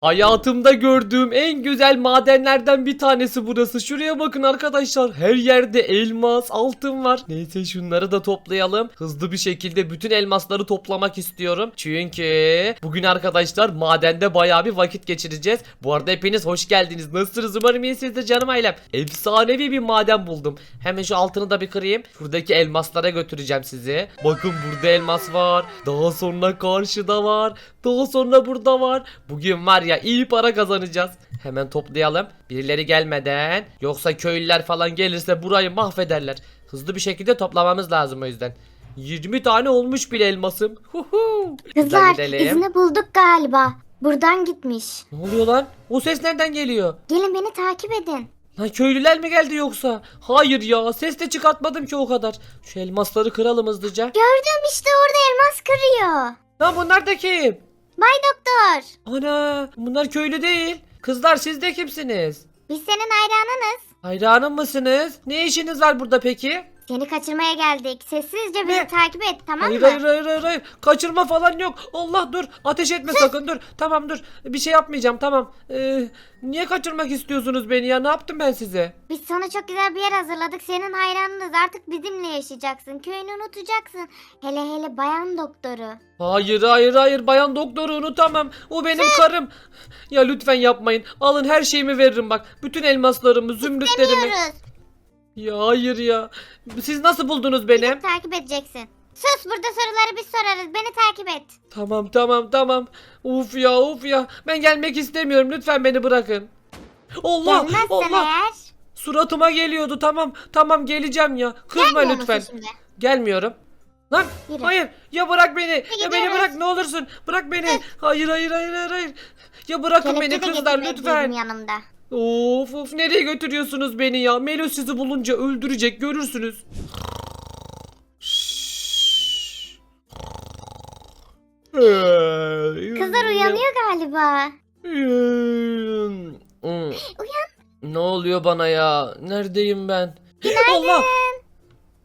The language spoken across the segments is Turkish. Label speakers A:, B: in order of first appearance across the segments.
A: Hayatımda gördüğüm en güzel madenlerden bir tanesi burası. Şuraya bakın arkadaşlar. Her yerde elmas, altın var. Neyse şunları da toplayalım. Hızlı bir şekilde bütün elmasları toplamak istiyorum. Çünkü bugün arkadaşlar madende bayağı bir vakit geçireceğiz. Bu arada hepiniz hoş geldiniz. Nasılsınız? Umarım iyisinizdir canım ailem. Efsanevi bir maden buldum. Hemen şu altını da bir kırayım. Şuradaki elmaslara götüreceğim sizi. Bakın burada elmas var. Daha sonra karşıda var. Daha sonra burada var. Bugün var iyi para kazanacağız. Hemen toplayalım. Birileri gelmeden. Yoksa köylüler falan gelirse burayı mahvederler. Hızlı bir şekilde toplamamız lazım o yüzden. 20 tane olmuş bile elmasım. Huhu.
B: Kızlar izini bulduk galiba. Buradan gitmiş.
A: Ne oluyor lan? O ses nereden geliyor?
B: Gelin beni takip edin.
A: Lan köylüler mi geldi yoksa? Hayır ya ses de çıkartmadım ki o kadar. Şu elmasları kıralım hızlıca.
B: Gördüm işte orada elmas kırıyor.
A: Lan bunlar da kim?
B: Bay doktor.
A: Ana bunlar köylü değil. Kızlar siz de kimsiniz?
B: Biz senin hayranınız.
A: Hayranım mısınız? Ne işiniz var burada peki?
B: Seni kaçırmaya geldik. Sessizce bizi
A: Ne?
B: takip et tamam
A: hayır,
B: mı?
A: hayır hayır hayır hayır. Kaçırma falan yok. Allah dur. Ateş etme sakın dur. Tamam dur. Bir şey yapmayacağım tamam. Ee, niye kaçırmak istiyorsunuz beni ya? Ne yaptım ben size?
B: Biz sana çok güzel bir yer hazırladık. Senin hayranınız. Artık bizimle yaşayacaksın. Köyünü unutacaksın. Hele hele bayan doktoru.
A: Hayır hayır hayır bayan doktoru unutamam. O benim karım. Ya lütfen yapmayın. Alın her şeyimi veririm bak. Bütün elmaslarımı, zümrütlerimi. Ya hayır ya. Siz nasıl buldunuz beni?
B: Bizi takip edeceksin. Sus burada soruları biz sorarız. Beni takip et.
A: Tamam tamam tamam. Uf ya uf ya. Ben gelmek istemiyorum. Lütfen beni bırakın. Allah
B: Gelmezsen
A: Allah.
B: eğer.
A: Suratıma geliyordu. Tamam tamam geleceğim ya. Kızma
B: Gelmiyor musun
A: lütfen.
B: Şimdi?
A: Gelmiyorum. Lan
B: Yürü.
A: hayır ya bırak beni. Ya beni
B: gidiyoruz.
A: bırak ne olursun. Bırak beni. Hayır hayır hayır hayır. hayır. Ya bırakın
B: Kelepçe
A: beni
B: de
A: kızlar lütfen.
B: yanımda.
A: Of of nereye götürüyorsunuz beni ya? Melo sizi bulunca öldürecek görürsünüz.
B: Kızlar uyanıyor galiba.
A: Uyan. Ne oluyor bana ya? Neredeyim ben? Allah!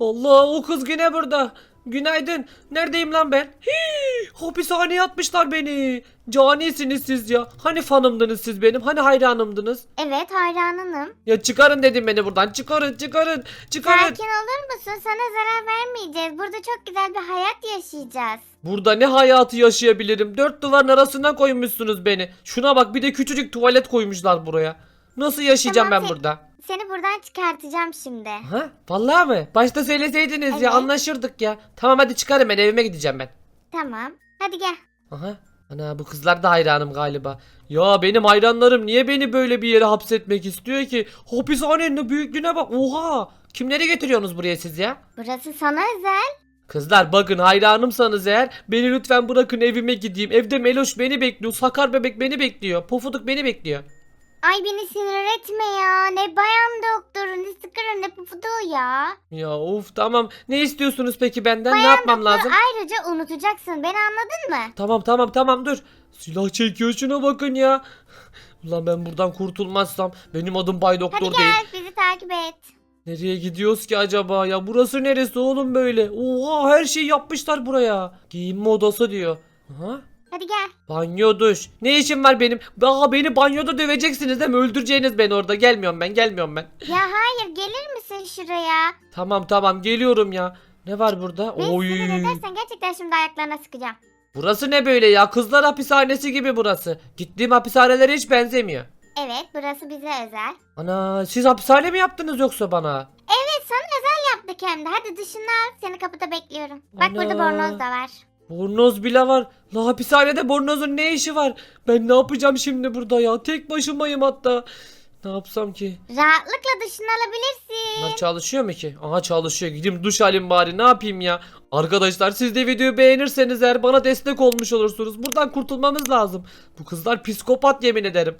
A: Allah o kız yine burada. Günaydın. Neredeyim lan ben? Hii, hapishaneye atmışlar beni. Canisiniz siz ya. Hani fanımdınız siz benim? Hani hayranımdınız?
B: Evet hayranınım.
A: Ya çıkarın dedim beni buradan. Çıkarın, çıkarın, çıkarın.
B: Sakin olur musun? Sana zarar vermeyeceğiz. Burada çok güzel bir hayat yaşayacağız.
A: Burada ne hayatı yaşayabilirim? Dört duvarın arasına koymuşsunuz beni. Şuna bak bir de küçücük tuvalet koymuşlar buraya. Nasıl yaşayacağım
B: Tamam,
A: ben burada?
B: Seni buradan çıkartacağım şimdi.
A: Ha? Vallahi mi? Başta söyleseydiniz ya
B: Evet.
A: anlaşırdık ya. Tamam hadi çıkarın ben evime gideceğim ben.
B: Tamam. Hadi gel.
A: Aha. Ana bu kızlar da hayranım galiba. Ya benim hayranlarım niye beni böyle bir yere hapsetmek istiyor ki? Hapishanenin büyüklüğüne bak. Oha! Kimleri getiriyorsunuz buraya siz ya?
B: Burası sana özel.
A: Kızlar bakın hayranımsanız eğer beni lütfen bırakın evime gideyim. Evde Meloş beni bekliyor. Sakar bebek beni bekliyor. Pofuduk beni bekliyor.
B: Ay beni sinir etme ya. Ne bayan doktoru ne sıkırı ne pufuduğu ya.
A: Ya of tamam. Ne istiyorsunuz peki benden? ne
B: Bayan
A: yapmam
B: doktoru
A: lazım?
B: ayrıca unutacaksın. Beni anladın mı?
A: Tamam tamam tamam dur. Silah çekiyor şuna bakın ya. Ulan ben buradan kurtulmazsam benim adım Bay Doktor
B: Hadi
A: değil.
B: gel bizi takip et.
A: Nereye gidiyoruz ki acaba ya? Burası neresi oğlum böyle? Oha her şeyi yapmışlar buraya. Giyinme odası diyor. Aha.
B: Hadi gel.
A: Banyo duş. Ne işim var benim? Daha beni banyoda döveceksiniz değil mi? Öldüreceğiniz beni orada. Gelmiyorum ben gelmiyorum ben.
B: Ya hayır gelir misin şuraya?
A: Tamam tamam geliyorum ya. Ne var burada?
B: Beni
A: Oy.
B: sinir edersen gerçekten şimdi ayaklarına sıkacağım.
A: Burası ne böyle ya? Kızlar hapishanesi gibi burası. Gittiğim hapishanelere hiç benzemiyor.
B: Evet burası bize özel.
A: Ana siz hapishane mi yaptınız yoksa bana?
B: Evet sana özel yaptık hem de. Hadi dışına al. Seni kapıda bekliyorum. Bak burada
A: Ana.
B: bornoz da var.
A: Bornoz bile var. La hapishanede bornozun ne işi var? Ben ne yapacağım şimdi burada ya? Tek başımayım hatta. Ne yapsam ki?
B: Rahatlıkla dışına alabilirsin.
A: Bunlar çalışıyor mu ki? Aha çalışıyor. Gideyim duş alayım bari. Ne yapayım ya? Arkadaşlar siz de videoyu beğenirseniz eğer bana destek olmuş olursunuz. Buradan kurtulmamız lazım. Bu kızlar psikopat yemin ederim.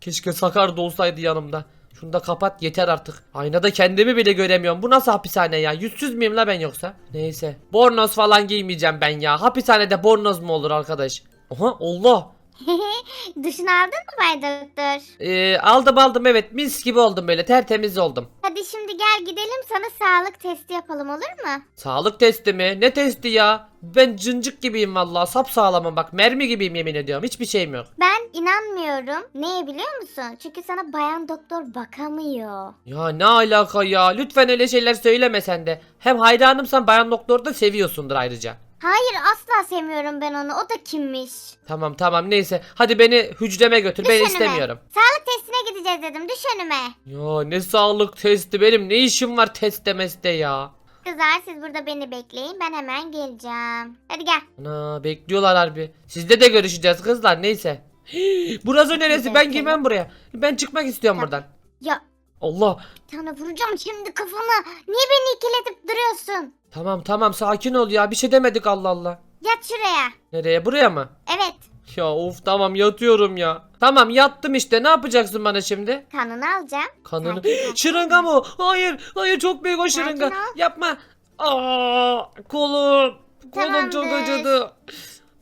A: Keşke Sakar da olsaydı yanımda. Şunu da kapat yeter artık. Aynada kendimi bile göremiyorum. Bu nasıl hapishane ya? Yüzsüz müyüm la ben yoksa? Neyse. Bornoz falan giymeyeceğim ben ya. Hapishanede bornoz mu olur arkadaş? Aha Allah.
B: Duşunu aldın mı Bay Doktor?
A: Ee, aldım aldım evet mis gibi oldum böyle tertemiz oldum.
B: Hadi şimdi gel gidelim sana sağlık testi yapalım olur mu?
A: Sağlık testi mi? Ne testi ya? Ben cıncık gibiyim vallahi sapsağlamım bak mermi gibiyim yemin ediyorum hiçbir şeyim yok.
B: Ben inanmıyorum. Neye biliyor musun? Çünkü sana bayan doktor bakamıyor.
A: Ya ne alaka ya lütfen öyle şeyler söyleme sen de. Hem hayranımsan bayan doktoru da seviyorsundur ayrıca.
B: Hayır asla sevmiyorum ben onu. O da kimmiş?
A: Tamam tamam neyse hadi beni hücreme götür ben
B: Düş önüme.
A: istemiyorum.
B: Sağlık testine gideceğiz dedim. Düş önüme.
A: Ya ne sağlık testi benim ne işim var teste meste ya.
B: Kızlar siz burada beni bekleyin. Ben hemen geleceğim. Hadi gel.
A: Ana bekliyorlar harbi. Sizde de görüşeceğiz kızlar neyse. Burası neresi ben girmem buraya. Ben çıkmak istiyorum buradan.
B: Ya
A: Allah.
B: tane vuracağım şimdi kafana. Niye beni ikiletip duruyorsun?
A: Tamam tamam sakin ol ya bir şey demedik Allah Allah.
B: Yat şuraya.
A: Nereye buraya mı?
B: Evet.
A: Ya of tamam yatıyorum ya. Tamam yattım işte ne yapacaksın bana şimdi?
B: Kanını alacağım.
A: Kanını.
B: Sakin ol.
A: şırınga mı? Hayır hayır çok büyük o şırınga.
B: ol.
A: Yapma. Aa, kolum. Kolum çok
B: Tamamdır.
A: acıdı.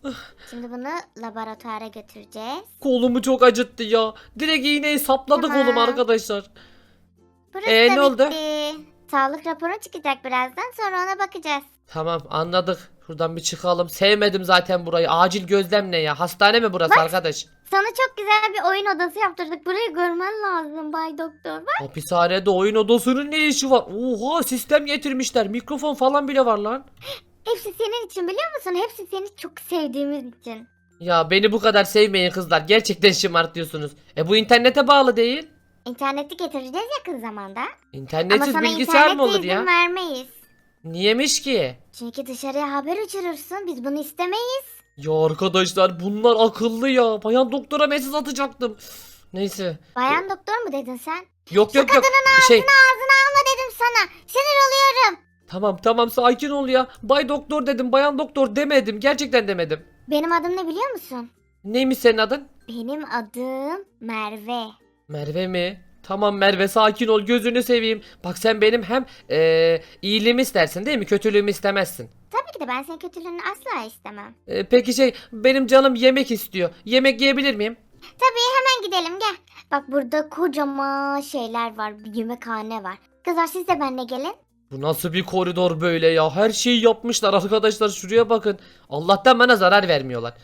B: Şimdi bunu laboratuvara götüreceğiz.
A: Kolumu çok acıttı ya. Direkt iğneyi sapladı
B: Tamam.
A: kolum arkadaşlar.
B: Burası
A: Ee,
B: da
A: ne oldu?
B: bitti. Sağlık raporu çıkacak birazdan sonra ona bakacağız.
A: Tamam anladık. Şuradan bir çıkalım. Sevmedim zaten burayı. Acil gözlem ne ya? Hastane mi burası arkadaş?
B: Sana çok güzel bir oyun odası yaptırdık. Burayı görmen lazım Bay Doktor. Bak.
A: Hapishanede oyun odasının ne işi var? Oha sistem getirmişler. Mikrofon falan bile var lan.
B: Hepsi senin için biliyor musun? Hepsi seni çok sevdiğimiz için.
A: Ya beni bu kadar sevmeyin kızlar. Gerçekten şımartıyorsunuz. E bu internete bağlı değil.
B: İnterneti getireceğiz yakın zamanda. Ama
A: İnternetsiz
B: sana
A: bilgisayar
B: internete
A: mı olur
B: izin
A: ya?
B: vermeyiz.
A: Niyemiş ki?
B: Çünkü dışarıya haber uçurursun. Biz bunu istemeyiz.
A: Ya arkadaşlar bunlar akıllı ya. Bayan doktora mesaj atacaktım. Neyse.
B: Bayan doktor mu dedin sen?
A: Yok yok yok. Şey
B: Ağzına alma dedim sana. Sinir oluyorum.
A: tamam tamam sakin ol ya. Bay doktor dedim. Bayan doktor demedim. Gerçekten demedim.
B: Benim adım ne biliyor musun?
A: Neymiş senin adın?
B: Benim adım Merve.
A: Merve mi? Tamam Merve sakin ol gözünü seveyim. Bak sen benim hem eee iyiliğimi istersin değil mi? Kötülüğümü istemezsin.
B: Tabii ki de ben senin kötülüğünü asla istemem.
A: E, peki şey benim canım yemek istiyor. Yemek yiyebilir miyim?
B: Tabii hemen gidelim gel. Bak burada kocaman şeyler var. Bir yemekhane var. Kızlar siz de benimle gelin.
A: Bu nasıl bir koridor böyle ya? Her şeyi yapmışlar arkadaşlar şuraya bakın. Allah'tan bana zarar vermiyorlar.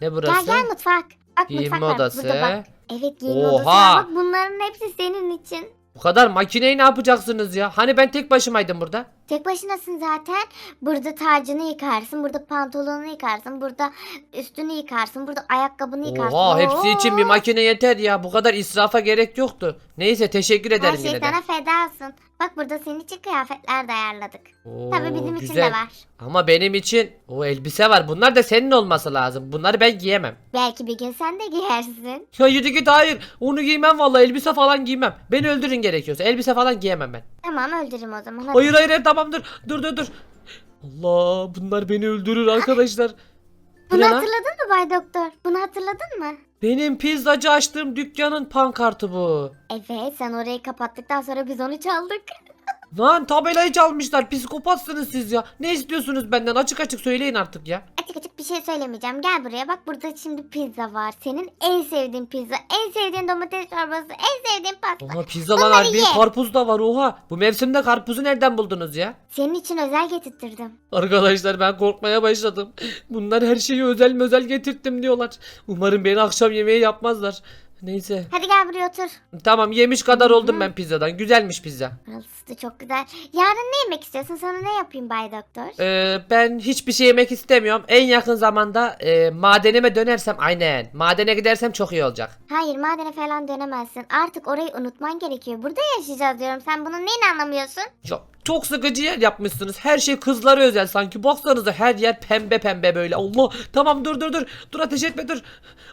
A: Ne burası?
B: Gel gel mutfak. Bak
A: Giyinme
B: mutfak var
A: odası.
B: burada bak. Evet giyinme
A: Oha!
B: odası var. Bak bunların hepsi senin için.
A: Bu kadar makineyi ne yapacaksınız ya? Hani ben tek başımaydım burada?
B: Tek başınasın zaten. Burada tacını yıkarsın. Burada pantolonunu yıkarsın. Burada üstünü yıkarsın. Burada ayakkabını yıkarsın.
A: Oha hepsi için bir makine yeter ya. Bu kadar israfa gerek yoktu. Neyse teşekkür
B: Her
A: ederim
B: şey
A: yine de.
B: sana feda olsun. Bak burada senin için kıyafetler de ayarladık.
A: Oo,
B: Tabii bizim için
A: güzel.
B: de var.
A: Ama benim için o elbise var. Bunlar da senin olması lazım. Bunları ben giyemem.
B: Belki bir gün sen de giyersin.
A: Ya yürü git hayır. Onu giymem vallahi elbise falan giymem. Beni öldürün gerekiyorsa. Elbise falan giyemem ben.
B: Tamam öldürürüm o zaman. Hadi.
A: Hayır hayır hayır tamam dur. Dur dur dur. Allah bunlar beni öldürür arkadaşlar. Bu
B: Bunu
A: ne lan?
B: hatırladın mı Bay Doktor? Bunu hatırladın mı?
A: Benim pizzacı açtığım dükkanın pankartı bu.
B: Evet sen orayı kapattıktan sonra biz onu çaldık.
A: Lan tabelayı çalmışlar. Psikopatsınız siz ya. Ne istiyorsunuz benden? Açık açık söyleyin artık ya.
B: Açık açık bir şey söylemeyeceğim. Gel buraya bak burada şimdi pizza var. Senin en sevdiğin pizza, en sevdiğin domates çorbası, en sevdiğin pasta.
A: Oha pizza lan
B: Bunları
A: harbi.
B: ye.
A: Karpuz da var oha. Bu mevsimde karpuzu nereden buldunuz ya?
B: Senin için özel getirttirdim.
A: Arkadaşlar ben korkmaya başladım. Bunlar her şeyi özel özel getirttim diyorlar. Umarım beni akşam yemeği yapmazlar. Neyse.
B: Hadi gel buraya otur.
A: Tamam yemiş kadar oldum ben pizzadan. Güzelmiş pizza.
B: Burası da çok güzel. Yarın ne yemek istiyorsun? Sana ne yapayım Bay Doktor?
A: Ee, ben hiçbir şey yemek istemiyorum. En yakın zamanda e, madenime dönersem aynen. Madene gidersem çok iyi olacak.
B: Hayır madene falan dönemezsin. Artık orayı unutman gerekiyor. Burada yaşayacağız diyorum. Sen bunun neyini anlamıyorsun?
A: Ya, çok sıkıcı yer yapmışsınız. Her şey kızlara özel sanki. Baksanıza her yer pembe pembe böyle. Allah tamam dur dur dur. Dur ateş etme dur.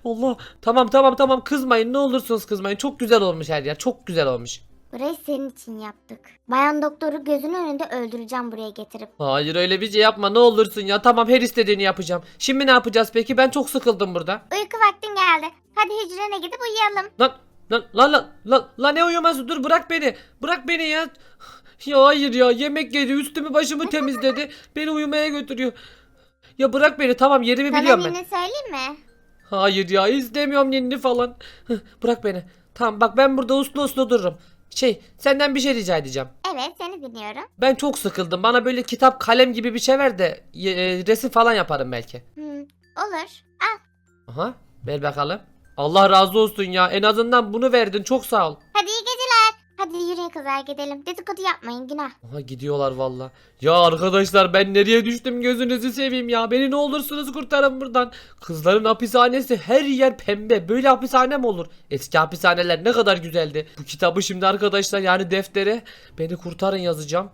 A: Allah tamam tamam tamam kızmayın ne olursunuz kızmayın. Çok güzel olmuş her yer. Çok güzel olmuş.
B: Burayı senin için yaptık. Bayan doktoru gözünün önünde öldüreceğim buraya getirip.
A: Hayır öyle bir şey yapma ne olursun ya. Tamam her istediğini yapacağım. Şimdi ne yapacağız peki? Ben çok sıkıldım burada.
B: Uyku vaktin geldi. Hadi hücrene gidip uyuyalım.
A: Lan lan lan lan lan lan ne uyuması dur bırak beni. Bırak beni ya. Ya hayır ya yemek yedi üstümü başımı temizledi. Beni uyumaya götürüyor. Ya bırak beni tamam yerimi
B: Sana
A: biliyorum ben.
B: yine söyleyeyim mi?
A: Hayır ya istemiyorum ninni falan. Bırak beni. Tamam bak ben burada uslu uslu dururum. Şey senden bir şey rica edeceğim.
B: Evet seni dinliyorum.
A: Ben çok sıkıldım. Bana böyle kitap kalem gibi bir şey ver de e, resim falan yaparım belki.
B: Hmm, olur. Al.
A: Aha ver bakalım. Allah razı olsun ya. En azından bunu verdin. Çok sağ ol.
B: Hadi iyi geceler. Hadi yürüyün kızlar gidelim. Dedikodu yapmayın günah.
A: Aha gidiyorlar valla. Ya arkadaşlar ben nereye düştüm gözünüzü seveyim ya. Beni ne olursunuz kurtarın buradan. Kızların hapishanesi her yer pembe. Böyle hapishane mi olur? Eski hapishaneler ne kadar güzeldi. Bu kitabı şimdi arkadaşlar yani deftere beni kurtarın yazacağım.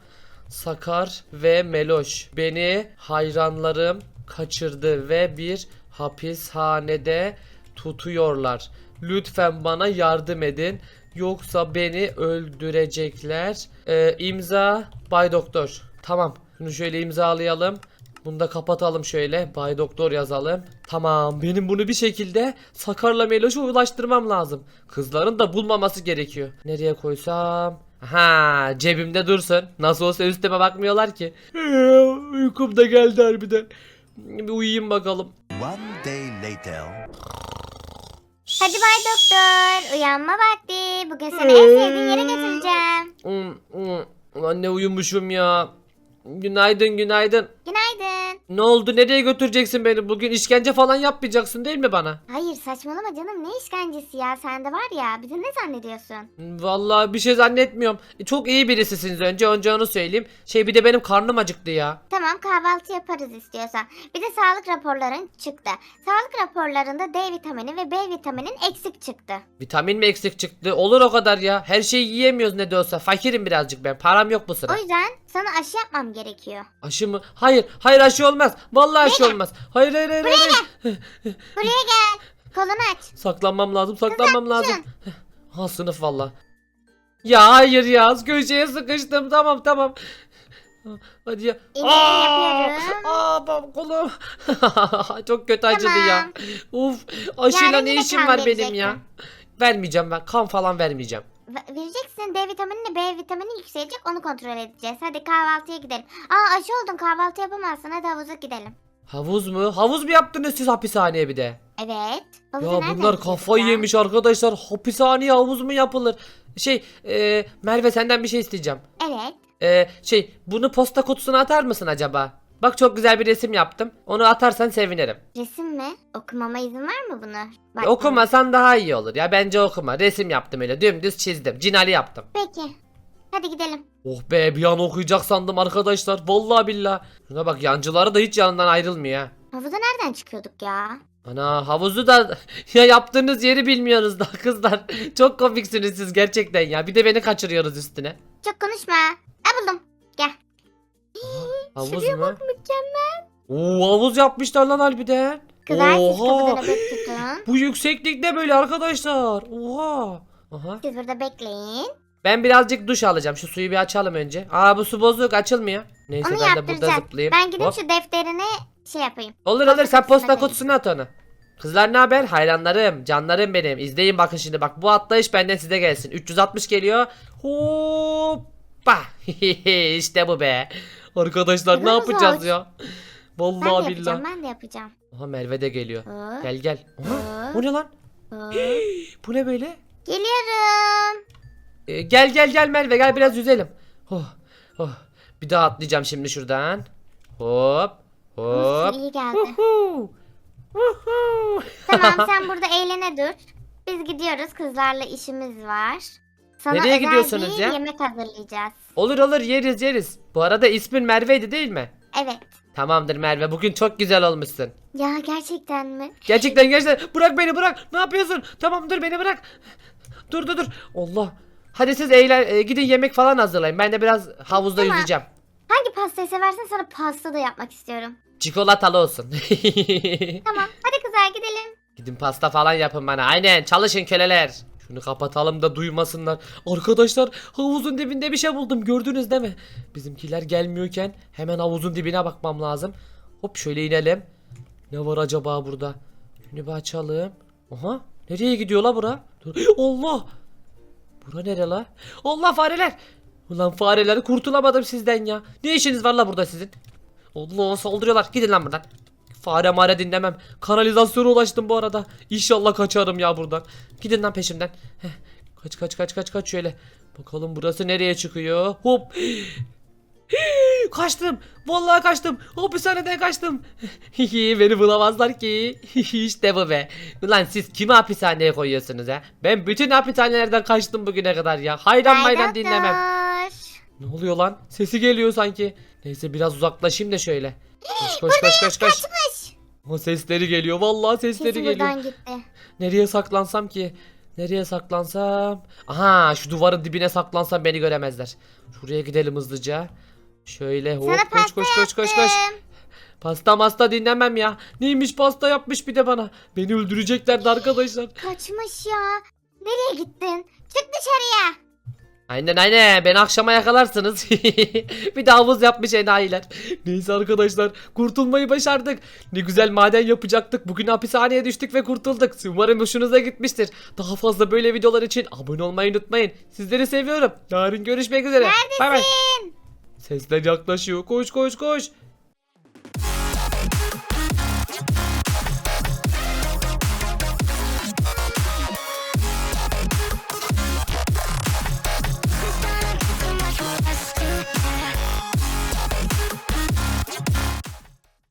A: Sakar ve Meloş beni hayranlarım kaçırdı ve bir hapishanede tutuyorlar. Lütfen bana yardım edin. Yoksa beni öldürecekler. Ee, imza Bay Doktor. Tamam. Şunu şöyle imzalayalım. Bunu da kapatalım şöyle. Bay Doktor yazalım. Tamam. Benim bunu bir şekilde Sakar'la Meloş'a ulaştırmam lazım. Kızların da bulmaması gerekiyor. Nereye koysam? Ha, cebimde dursun. Nasıl olsa üstüme bakmıyorlar ki. Uykum da geldi harbiden. Bir uyuyayım bakalım.
C: One day later.
B: Hadi bay doktor. Uyanma vakti. Bugün seni en sevdiğin yere götüreceğim.
A: Hmm, hmm. Ulan ne uyumuşum ya. Günaydın günaydın. Ne oldu nereye götüreceksin beni bugün işkence falan yapmayacaksın değil mi bana?
B: Hayır saçmalama canım ne işkencesi ya sende var ya bizi ne zannediyorsun?
A: Vallahi bir şey zannetmiyorum. E, Çok iyi birisisiniz önce önce onu söyleyeyim. Şey bir de benim karnım acıktı ya.
B: Tamam kahvaltı yaparız istiyorsan. Bir de sağlık raporların çıktı. Sağlık raporlarında D vitamini ve B vitaminin eksik çıktı.
A: Vitamin mi eksik çıktı? Olur o kadar ya. Her şeyi yiyemiyoruz ne de olsa. Fakirim birazcık ben. Param yok bu sıra.
B: O yüzden sana aşı yapmam gerekiyor.
A: Aşı mı? Hayır. Hayır aşı olmaz. Vallahi aşı olmaz. Hayır hayır hayır. hayır.
B: Buraya gel. Kolunu aç.
A: Saklanmam lazım. Saklanmam lazım. Ha sınıf valla. Ya hayır ya köşeye sıkıştım tamam tamam. Hadi ya. Aa bab kolum. Çok kötü acıdı ya.
B: Tamam.
A: Uf aşıyla ne işim var benim ya. Vermeyeceğim ben kan falan vermeyeceğim.
B: Ve- Vereceksin D vitaminini B vitamini yükselecek onu kontrol edeceğiz. Hadi kahvaltıya gidelim. Aa aşı oldun kahvaltı yapamazsın hadi havuza gidelim.
A: Havuz mu? Havuz mu yaptınız siz hapishaneye bir de?
B: Evet. Havuza
A: Ya
B: nereden
A: bunlar
B: gideceğiz
A: kafayı
B: ya?
A: yemiş arkadaşlar. Hapishaneye havuz mu yapılır? Şey e, Merve senden bir şey isteyeceğim.
B: Evet.
A: Ee, şey bunu posta kutusuna atar mısın acaba? Bak çok güzel bir resim yaptım. Onu atarsan sevinirim.
B: Resim mi? Okumama izin var mı bunu? Bak,
A: okumasan daha iyi olur. Ya bence okuma. Resim yaptım öyle dümdüz çizdim. Cinali yaptım.
B: Peki. Hadi gidelim.
A: Oh be bir an okuyacak sandım arkadaşlar. Vallahi billah. Şuna bak yancıları da hiç yanından ayrılmıyor ha.
B: Havuza nereden çıkıyorduk ya?
A: Ana havuzu da ya yaptığınız yeri bilmiyoruz da kızlar. Çok komiksiniz siz gerçekten ya. Bir de beni kaçırıyoruz üstüne.
B: Çok konuşma. Ha buldum. Gel.
A: Havuz
B: Şuraya
A: mu?
B: bak mükemmel.
A: Oo havuz yapmışlar lan harbiden.
B: Kızlar siz kapıda nöbet tutun.
A: Bu yükseklikte böyle arkadaşlar. Oha. Aha.
B: Siz burada bekleyin.
A: Ben birazcık duş alacağım. Şu suyu bir açalım önce. Aa bu su bozuk açılmıyor. Neyse
B: Onu
A: ben de burada zıplayayım.
B: Ben gidip
A: Hop.
B: şu defterine şey yapayım.
A: Olur
B: posta
A: olur sen posta kutusuna at onu. Kızlar ne haber? Hayranlarım, canlarım benim. İzleyin bakın şimdi bak bu atlayış benden size gelsin. 360 geliyor. Hoppa. işte bu be. Arkadaşlar ne yapacağız ya?
B: Ben de
A: Vallahi
B: yapacağım
A: billahi.
B: ben de yapacağım.
A: Aha Merve de geliyor.
B: Hop,
A: Gel gel. Aha,
B: hop,
A: bu ne lan?
B: hop.
A: Bu ne böyle?
B: Geliyorum.
A: Ee, gel gel gel Merve gel biraz yüzelim. Oh, oh. Bir daha atlayacağım şimdi şuradan. Hop. Hop.
B: Uf, iyi geldi.
A: Uhu. Uhu.
B: tamam sen burada eğlene dur. Biz gidiyoruz kızlarla işimiz var. Sana
A: Nereye
B: özel
A: gidiyorsunuz
B: bir
A: ya?
B: yemek hazırlayacağız.
A: Olur olur yeriz yeriz. Bu arada ismin Merve'ydi değil mi?
B: Evet.
A: Tamamdır Merve bugün çok güzel olmuşsun.
B: Ya gerçekten mi?
A: Gerçekten gerçekten bırak beni bırak. Ne yapıyorsun? Tamam dur beni bırak. Dur dur dur. Allah. Hadi siz eğlen e, gidin yemek falan hazırlayın. Ben de biraz havuzda
B: Tamam.
A: yüzeceğim.
B: Hangi pastayı seversen sana pasta da yapmak istiyorum.
A: Çikolatalı olsun.
B: Tamam hadi kızlar gidelim.
A: Gidin pasta falan yapın bana. Aynen çalışın köleler. Şunu kapatalım da duymasınlar. Arkadaşlar havuzun dibinde bir şey buldum. Gördünüz değil mi? Bizimkiler gelmiyorken hemen havuzun dibine bakmam lazım. Hop şöyle inelim. Ne var acaba burada? Şunu bir açalım. Aha. Nereye gidiyor la bura? Dur. Allah. Bura nere la? Allah fareler. Ulan fareler kurtulamadım sizden ya. Ne işiniz var la burada sizin? Allah saldırıyorlar. Gidin lan buradan. Fare mare dinlemem. Kanalizasyona ulaştım bu arada. İnşallah kaçarım ya buradan. Gidin lan peşimden. Heh. Kaç kaç kaç kaç kaç şöyle. Bakalım burası nereye çıkıyor. Hop. Kaçtım. Vallahi kaçtım. Hapishaneden kaçtım. Beni bulamazlar ki. işte bu be. Ulan siz kimi hapishaneye koyuyorsunuz ha? Ben bütün hapishanelerden kaçtım bugüne kadar ya. Hayran
B: doktor.
A: dinlemem. Ne oluyor lan? Sesi geliyor sanki. Neyse biraz uzaklaşayım da şöyle. Koş koş koş koş koş. O sesleri geliyor. Vallahi sesleri
B: Kesin
A: geliyor.
B: buradan gitti.
A: Nereye saklansam ki? Nereye saklansam? Aha şu duvarın dibine saklansam beni göremezler. Şuraya gidelim hızlıca. Şöyle hop
B: Sana
A: koş
B: pasta
A: koş koş koş koş.
B: yaptım.
A: Pasta masta dinlemem ya. Neymiş pasta yapmış bir de bana. Beni öldüreceklerdi arkadaşlar.
B: Kaçmış ya. Nereye gittin? Çık dışarıya.
A: Aynen aynen beni akşama yakalarsınız. bir de havuz yapmış enayiler. Neyse arkadaşlar kurtulmayı başardık. Ne güzel maden yapacaktık. Bugün hapishaneye düştük ve kurtulduk. Umarım hoşunuza gitmiştir. Daha fazla böyle videolar için abone olmayı unutmayın. Sizleri seviyorum. Yarın görüşmek üzere. Bay bay. Sesler yaklaşıyor. Koş koş koş.